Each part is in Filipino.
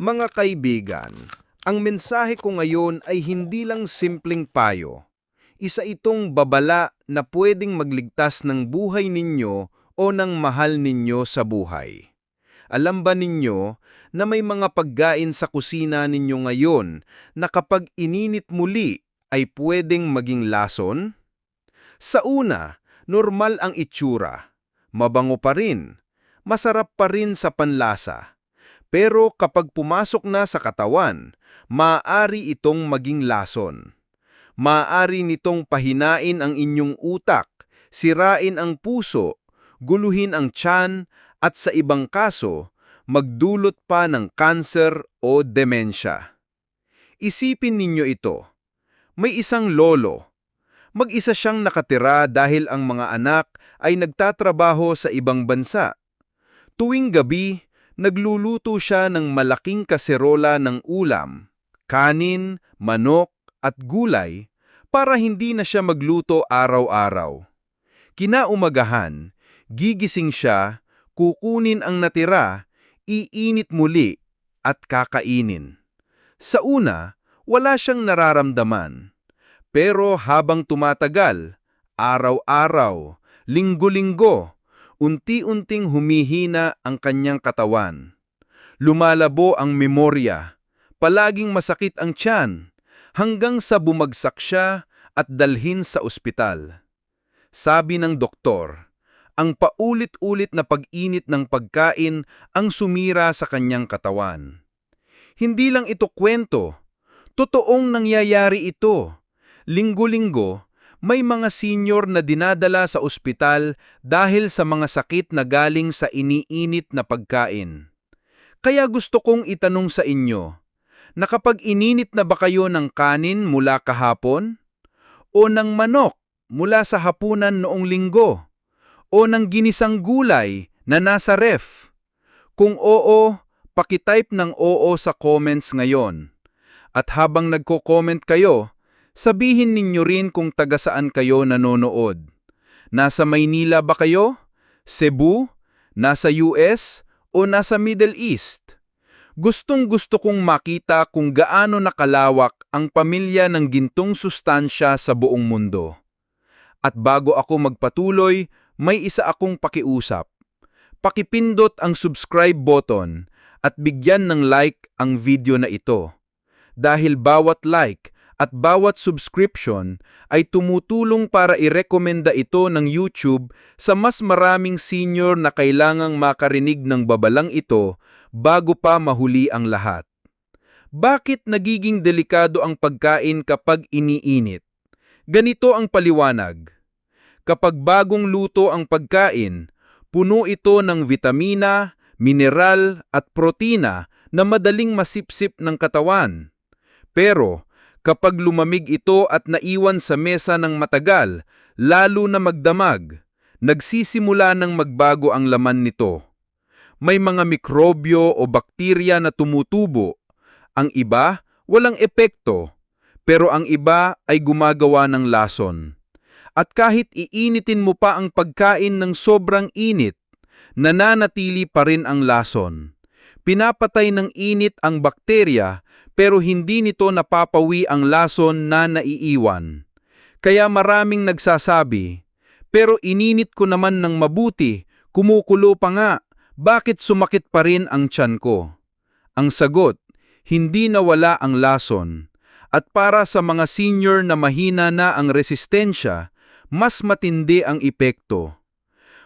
Mga kaibigan, ang mensahe ko ngayon ay hindi lang simpleng payo. Isa itong babala na pwedeng magligtas ng buhay ninyo o ng mahal ninyo sa buhay. Alam ba ninyo na may mga pagkain sa kusina ninyo ngayon na kapag ininit muli ay pwedeng maging lason? Sa una, normal ang itsura. Mabango pa rin. Masarap pa rin sa panlasa. Pero kapag pumasok na sa katawan, maaari itong maging lason. Maaari nitong pahinain ang inyong utak, sirain ang puso, guluhin ang tiyan, at sa ibang kaso, magdulot pa ng kanser o demensya. Isipin ninyo ito. May isang lolo. Mag-isa siyang nakatira dahil ang mga anak ay nagtatrabaho sa ibang bansa. Tuwing gabi, nagluluto siya ng malaking kaserola ng ulam, kanin, manok at gulay para hindi na siya magluto araw-araw. Kinaumagahan, gigising siya, kukunin ang natira, iinit muli at kakainin. Sa una, wala siyang nararamdaman. Pero habang tumatagal, araw-araw, linggo-linggo, unti-unting humihina ang kanyang katawan. Lumalabo ang memorya, palaging masakit ang tiyan, hanggang sa bumagsak siya at dalhin sa ospital. Sabi ng doktor, ang paulit-ulit na pag-init ng pagkain ang sumira sa kanyang katawan. Hindi lang ito kwento, totoong nangyayari ito. Linggo-linggo, may mga senior na dinadala sa ospital dahil sa mga sakit na galing sa iniinit na pagkain. Kaya gusto kong itanong sa inyo, nakapag ininit na ba kayo ng kanin mula kahapon? O ng manok mula sa hapunan noong linggo? O ng ginisang gulay na nasa ref? Kung oo, pakitype ng oo sa comments ngayon. At habang nagko-comment kayo, sabihin ninyo rin kung taga saan kayo nanonood. Nasa Maynila ba kayo? Cebu? Nasa US? O nasa Middle East? Gustong gusto kong makita kung gaano nakalawak ang pamilya ng gintong sustansya sa buong mundo. At bago ako magpatuloy, may isa akong pakiusap. Pakipindot ang subscribe button at bigyan ng like ang video na ito. Dahil bawat like at bawat subscription ay tumutulong para irekomenda ito ng YouTube sa mas maraming senior na kailangang makarinig ng babalang ito bago pa mahuli ang lahat. Bakit nagiging delikado ang pagkain kapag iniinit? Ganito ang paliwanag. Kapag bagong luto ang pagkain, puno ito ng vitamina, mineral at protina na madaling masipsip ng katawan. Pero kapag lumamig ito at naiwan sa mesa ng matagal, lalo na magdamag, nagsisimula ng magbago ang laman nito. May mga mikrobyo o bakterya na tumutubo. Ang iba, walang epekto, pero ang iba ay gumagawa ng lason. At kahit iinitin mo pa ang pagkain ng sobrang init, nananatili pa rin ang lason. Pinapatay ng init ang bakterya pero hindi nito napapawi ang lason na naiiwan. Kaya maraming nagsasabi, pero ininit ko naman ng mabuti, kumukulo pa nga, bakit sumakit pa rin ang tiyan ko? Ang sagot, hindi nawala ang lason. At para sa mga senior na mahina na ang resistensya, mas matindi ang epekto.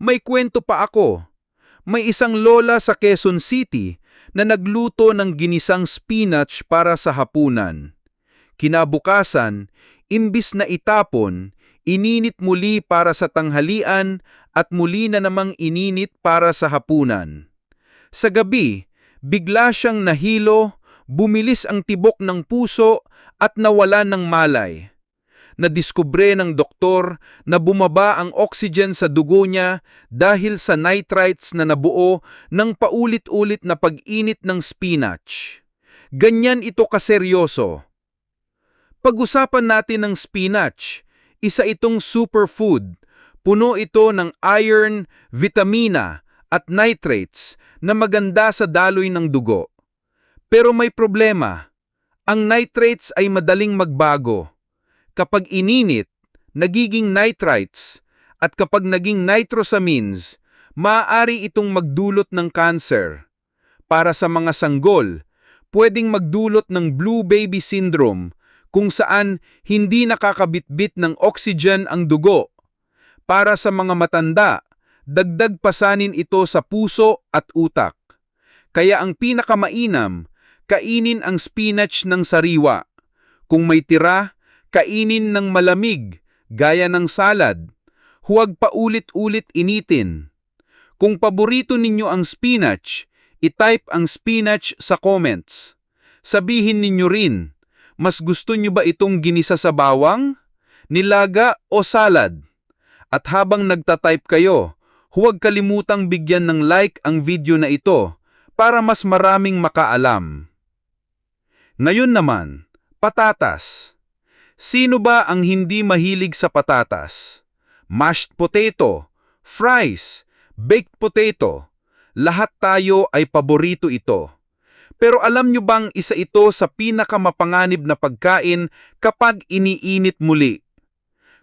May kwento pa ako. May isang lola sa Quezon City na nagluto ng ginisang spinach para sa hapunan. Kinabukasan, imbis na itapon, ininit muli para sa tanghalian at muli na namang ininit para sa hapunan. Sa gabi, bigla siyang nahilo, bumilis ang tibok ng puso at nawala ng malay. Nadiskubre ng doktor na bumaba ang oxygen sa dugo niya dahil sa nitrites na nabuo ng paulit-ulit na pag-init ng spinach. Ganyan ito kaseryoso. Pag-usapan natin ng spinach. Isa itong superfood. Puno ito ng iron, vitamina at nitrates na maganda sa daloy ng dugo. Pero may problema. Ang nitrates ay madaling magbago. Kapag ininit, nagiging nitrites at kapag naging nitrosamines, maaari itong magdulot ng cancer. Para sa mga sanggol, pwedeng magdulot ng blue baby syndrome kung saan hindi nakakabitbit ng oxygen ang dugo. Para sa mga matanda, dagdag pasanin ito sa puso at utak. Kaya ang pinakamainam, kainin ang spinach ng sariwa. Kung may tira, kainin ng malamig, gaya ng salad. Huwag paulit-ulit initin. Kung paborito ninyo ang spinach, itype ang spinach sa comments. Sabihin ninyo rin, mas gusto nyo ba itong ginisa sa bawang, nilaga o salad? At habang nagtatype kayo, huwag kalimutang bigyan ng like ang video na ito para mas maraming makaalam. Ngayon naman, patatas. Sino ba ang hindi mahilig sa patatas? Mashed potato, fries, baked potato. Lahat tayo ay paborito ito. Pero alam nyo bang isa ito sa pinakamapanganib na pagkain kapag iniinit muli?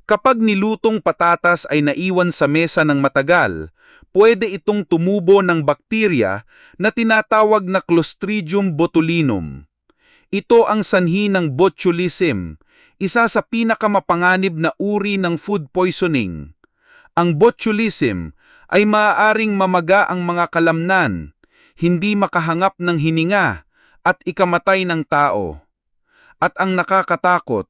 Kapag nilutong patatas ay naiwan sa mesa ng matagal, pwede itong tumubo ng bakterya na tinatawag na Clostridium botulinum. Ito ang sanhi ng botulism, isa sa pinakamapanganib na uri ng food poisoning. Ang botulism ay maaaring mamaga ang mga kalamnan, hindi makahangap ng hininga at ikamatay ng tao. At ang nakakatakot,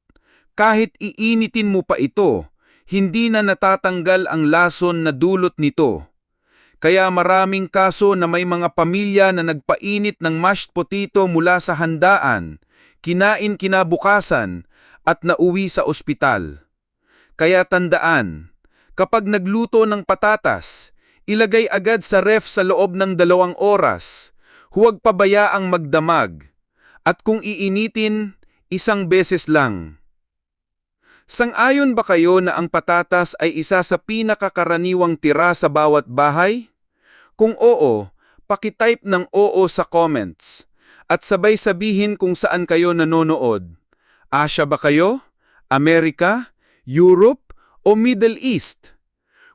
kahit iinitin mo pa ito, hindi na natatanggal ang lason na dulot nito. Kaya maraming kaso na may mga pamilya na nagpainit ng mashed potato mula sa handaan, kinain kinabukasan at nauwi sa ospital. Kaya tandaan, kapag nagluto ng patatas, ilagay agad sa ref sa loob ng dalawang oras. Huwag pabayaang magdamag. At kung iinitin, isang beses lang. Sang-ayon ba kayo na ang patatas ay isa sa pinakakaraniwang tira sa bawat bahay? Kung oo, pakitype ng oo sa comments. At sabay sabihin kung saan kayo nanonood. Asya ba kayo? Amerika? Europe? O Middle East?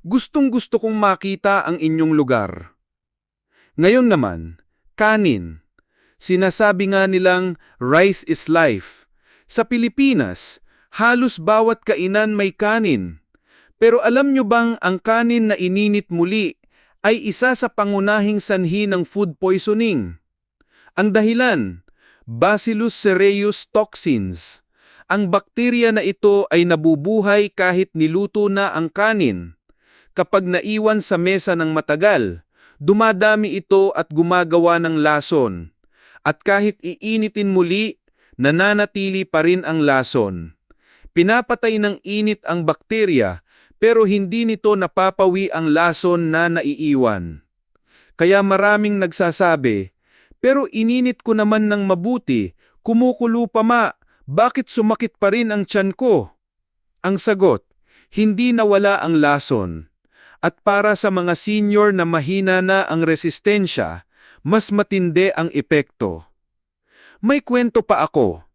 Gustong gusto kong makita ang inyong lugar. Ngayon naman, kanin. Sinasabi nga nilang rice is life. Sa Pilipinas, halos bawat kainan may kanin. Pero alam nyo bang ang kanin na ininit muli ay isa sa pangunahing sanhi ng food poisoning? Ang dahilan, Bacillus cereus toxins. Ang bakterya na ito ay nabubuhay kahit niluto na ang kanin. Kapag naiwan sa mesa ng matagal, dumadami ito at gumagawa ng lason. At kahit iinitin muli, nananatili pa rin ang lason. Pinapatay ng init ang bakterya pero hindi nito napapawi ang lason na naiiwan. Kaya maraming nagsasabi, pero ininit ko naman ng mabuti, kumukulo pa ma, bakit sumakit pa rin ang tiyan ko? Ang sagot, hindi nawala ang lason. At para sa mga senior na mahina na ang resistensya, mas matindi ang epekto. May kwento pa ako.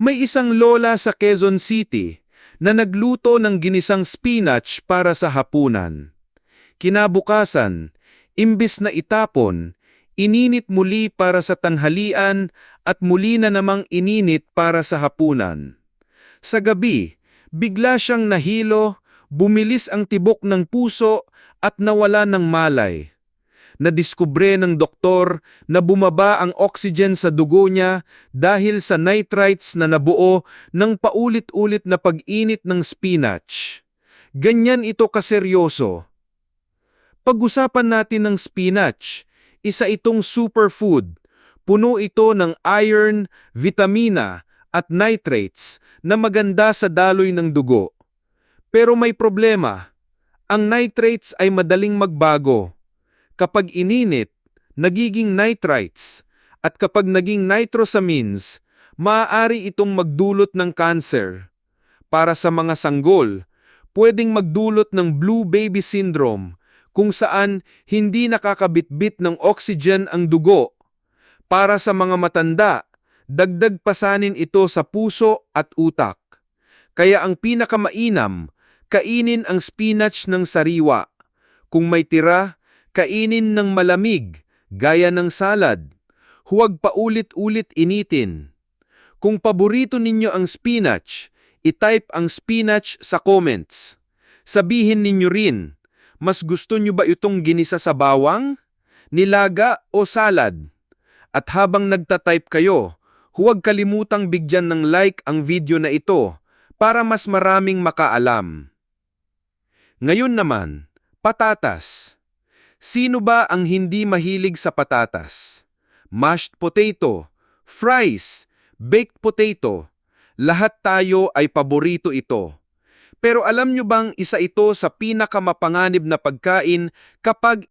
May isang lola sa Quezon City na nagluto ng ginisang spinach para sa hapunan. Kinabukasan, imbis na itapon, ininit muli para sa tanghalian at muli na namang ininit para sa hapunan. Sa gabi, bigla siyang nahilo, bumilis ang tibok ng puso at nawala ng malay. Nadiskubre ng doktor na bumaba ang oxygen sa dugo niya dahil sa nitrites na nabuo ng paulit-ulit na pag-init ng spinach. Ganyan ito kaseryoso. Pag-usapan natin ng spinach. Isa itong superfood. Puno ito ng iron, vitamina at nitrates na maganda sa daloy ng dugo. Pero may problema. Ang nitrates ay madaling magbago. Kapag ininit, nagiging nitrites, at kapag naging nitrosamines, maaari itong magdulot ng cancer. Para sa mga sanggol, pwedeng magdulot ng blue baby syndrome kung saan hindi nakakabitbit ng oxygen ang dugo. Para sa mga matanda, dagdag pasanin ito sa puso at utak. Kaya ang pinakamainam, kainin ang spinach ng sariwa. Kung may tira, kainin ng malamig, gaya ng salad. Huwag paulit-ulit initin. Kung paborito ninyo ang spinach, itype ang spinach sa comments. Sabihin ninyo rin, mas gusto nyo ba itong ginisa sa bawang, nilaga o salad? At habang nagtatype kayo, huwag kalimutang bigyan ng like ang video na ito para mas maraming makaalam. Ngayon naman, patatas. Sino ba ang hindi mahilig sa patatas? Mashed potato, fries, baked potato, lahat tayo ay paborito ito. Pero alam nyo bang isa ito sa pinakamapanganib na pagkain kapag